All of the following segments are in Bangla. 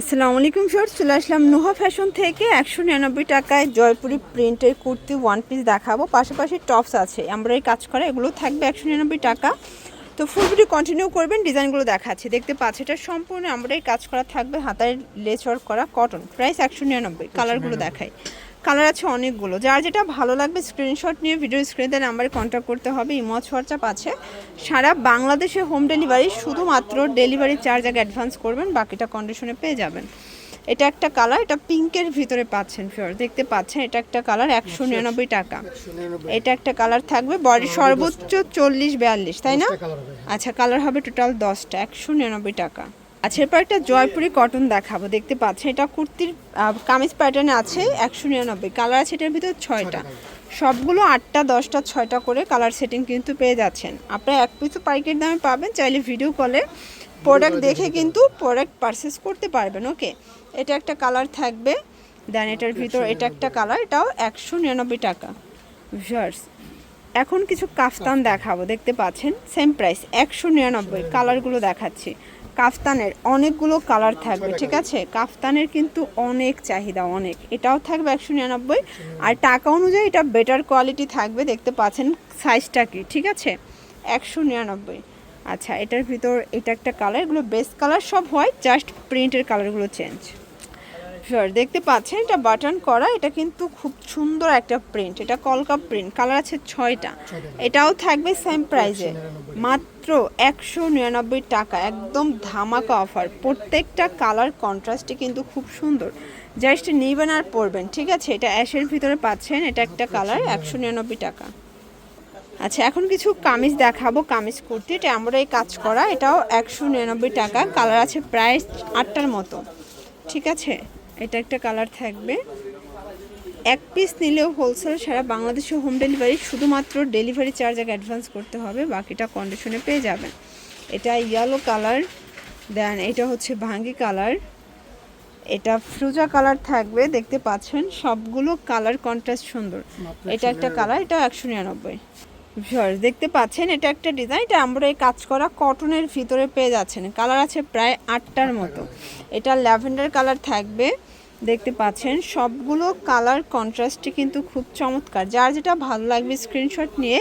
আসসালামু আলাইকুম স্যার চলে আসলাম নোহা ফ্যাশন থেকে। একশো নিরানব্বই টাকায় জয়পুরি প্রিন্টের কুর্তি ওয়ান পিস দেখাবো। পাশাপাশি টপস আছে। আমরা এই কাজ করা এগুলো থাকবে একশো নিরানব্বই টাকা। তো ফুল ভিডিও কন্টিনিউ করবেন ডিজাইনগুলো দেখাচ্ছি। দেখতে পাচ্ছি এটা সম্পূর্ণ আমরা এই কাজ করা থাকবে হাতায় লেচর করা কটন প্রাইস একশো নিরানব্বই কালারগুলো দেখাই। কালার আছে অনেকগুলো। যার যেটা ভালো লাগবে স্ক্রিনশট নিয়ে ভিডিও স্ক্রিনে নাম্বারে কন্ট্যাক্ট করতে হবে ইমজ হোয়াটসঅ্যাপ আছে। সারা বাংলাদেশে হোম ডেলিভারি শুধুমাত্র ডেলিভারি চার্জ আগে অ্যাডভান্স করবেন বাকিটা কন্ডিশনে পেয়ে যাবেন। এটা একটা কালার এটা পিঙ্কের ভিতরে পাচ্ছেন ফিওর দেখতে পাচ্ছেন এটা একটা কালার একশো নিরানব্বই টাকা। এটা একটা কালার থাকবে বডি সর্বোচ্চ চল্লিশ বিয়াল্লিশ তাই না? আচ্ছা কালার হবে টোটাল দশটা একশো নিরানব্বই টাকা। আচ্ছা এরপর একটা জয়পুরি কটন দেখাবো। দেখতে পাচ্ছেন এটা কুর্তির কামিজ প্যাটার্নে আছে একশো নিরানব্বই। কালার আছে এটার ভিতর ছয়টা। সবগুলো আটটা দশটা ছয়টা করে কালার সেটিং কিন্তু পেয়ে যাচ্ছেন। আপনারা এক পিসও পাইকারি দামে পাবেন চাইলে ভিডিও কলে প্রোডাক্ট দেখে কিন্তু প্রোডাক্ট পারচেস করতে পারবেন ওকে এটা একটা কালার থাকবে দেন এটার ভিতর এটা একটা কালার এটাও একশো নিরানব্বই টাকা। ভিউয়ার্স এখন কিছু কাফতান দেখাবো দেখতে পাচ্ছেন সেম প্রাইস একশো নিরানব্বই। কালারগুলো দেখাচ্ছি। কাফতানের অনেকগুলো কালার থাকবে ঠিক আছে? কাফতানের কিন্তু অনেক চাহিদা অনেক। এটাও থাকবে একশো নিরানব্বই। আর টাকা অনুযায়ী এটা বেটার কোয়ালিটি থাকবে দেখতে পাচ্ছেন সাইজটা কি ঠিক আছে? একশো নিরানব্বই। আচ্ছা এটার ভিতর এটা একটা কালার এগুলো বেস্ট কালার সব হয় জাস্ট প্রিন্টের কালারগুলো চেঞ্জ শিওর দেখতে পাচ্ছেন এটা বাটন করা এটা কিন্তু খুব সুন্দর একটা প্রিন্ট এটা কলকা প্রিন্ট কালার আছে ছয়টা। এটাও থাকবে সেম প্রাইসে মাত্র একশো নিরানব্বই টাকা একদম ধামাকা অফার প্রত্যেকটা কালার কন্ট্রাস্টে কিন্তু খুব সুন্দর। জাস্ট নেবেন আর পরবেন ঠিক আছে? এটা অ্যাশের ভিতরে পাচ্ছেন এটা একটা কালার একশো নিরানব্বই টাকা। আচ্ছা এখন কিছু কামিজ দেখাবো কামিজ কুর্তি এটা আমরা এই কাজ করা এটাও একশো নিরানব্বই টাকা কালার আছে প্রায় আটটার মতো। ঠিক আছে? এটা একটা কালার থাকবে। এক পিস নিলেও হোলসেল সারা বাংলাদেশে হোম ডেলিভারি শুধুমাত্র ডেলিভারি চার্জ আগে অ্যাডভান্স করতে হবে বাকিটা কন্ডিশনে পেয়ে যাবেন। এটা ইয়েলো কালার দেন এটা হচ্ছে ভাঙ্গি কালার এটা ফ্রুজা কালার থাকবে দেখতে পাচ্ছেন সবগুলো কালার কন্ট্রাস্ট সুন্দর। এটা একটা কালার এটা একশো নিরানব্বই। দেখতে পাচ্ছেন এটা একটা ডিজাইন এটা আমরা এই কাজ করা কটনের ভিতরে পেয়ে যাচ্ছেন। কালার আছে প্রায় আটটার মতো। এটা ল্যাভেন্ডার কালার থাকবে। দেখতে পাচ্ছেন, সবগুলো কালার কন্ট্রাস্টে কিন্তু খুব চমৎকার। যার যেটা ভালো লাগবে স্ক্রিনশট নিয়ে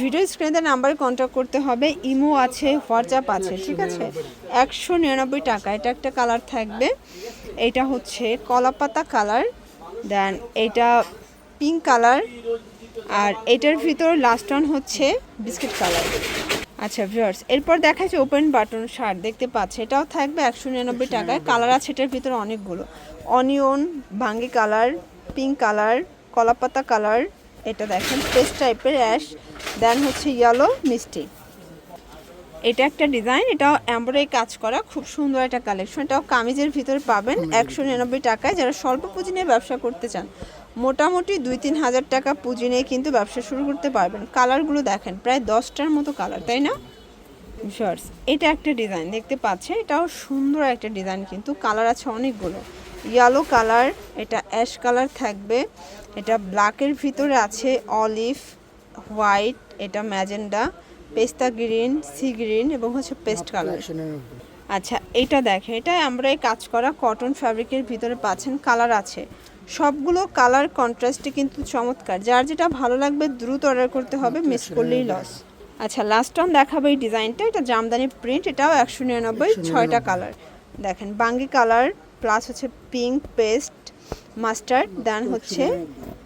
ভিডিও স্ক্রিনে নাম্বারে কন্ট্যাক্ট করতে হবে, ইমো আছে হোয়াটসঅ্যাপ আছে, ঠিক আছে? একশো নিরানব্বই টাকা, এটা একটা কালার থাকবে। এটা হচ্ছে কলাপাতা কালার দেন এটা পিঙ্ক কালার আর এটার ভিতর লাস্ট ওয়ান হচ্ছে বিস্কিট কালার আচ্ছা ভিউয়ার্স এরপর দেখাচ্ছে ওপেন বাটন শার্ট দেখতে পাচ্ছে। এটাও থাকবে একশো নিরানব্বই টাকায়। কালার আছে এটার ভিতরে অনেকগুলো। অনিয়ন ভাঙ্গি কালার পিঙ্ক কালার কলাপাতা কালার এটা দেখেন পেস্ট টাইপের অ্যাশ দেন হচ্ছে ইয়েলো মিষ্টি। এটা একটা ডিজাইন এটাও এমব্রয়ডারি কাজ করা খুব সুন্দর একটা কালেকশন। এটাও কামিজের ভিতরে পাবেন একশো নিরানব্বই টাকায়। যারা স্বল্প পুঁজি নিয়ে ব্যবসা করতে চান মোটামুটি দুই তিন হাজার টাকা পুঁজি নিয়ে কিন্তু ব্যবসা শুরু করতে পারবেন। কালারগুলো দেখেন প্রায় দশটার মতো কালার তাই না? শর্টস এটা একটা ডিজাইন দেখতে পাচ্ছেন? এটাও সুন্দর একটা ডিজাইন কিন্তু কালার আছে অনেকগুলো। ইয়েলো কালার এটা অ্যাশ কালার থাকবে। এটা ব্ল্যাকের ভিতরে আছে অলিভ হোয়াইট এটা ম্যাজেন্ডা পেস্তা গ্রিন সি গ্রিন এবং হচ্ছে পেস্ট কালার। আচ্ছা এটা দেখে এটা আমরা এই কাজ করা কটন ফ্যাব্রিকের ভিতরে পাচ্ছেন কালার আছে। সবগুলো কালার কন্ট্রাস্টে কিন্তু চমৎকার। যার যেটা ভালো লাগবে দ্রুত অর্ডার করতে হবে মিস করলেই লস আচ্ছা লাস্ট অন দেখাবো এই ডিজাইনটা এটা জামদানি প্রিন্ট এটাও একশো নিরানব্বই ছয়টা কালার দেখেন বাঙ্গি কালার প্লাস হচ্ছে পিঙ্ক পেস্ট মাস্টার্ড দেন হচ্ছে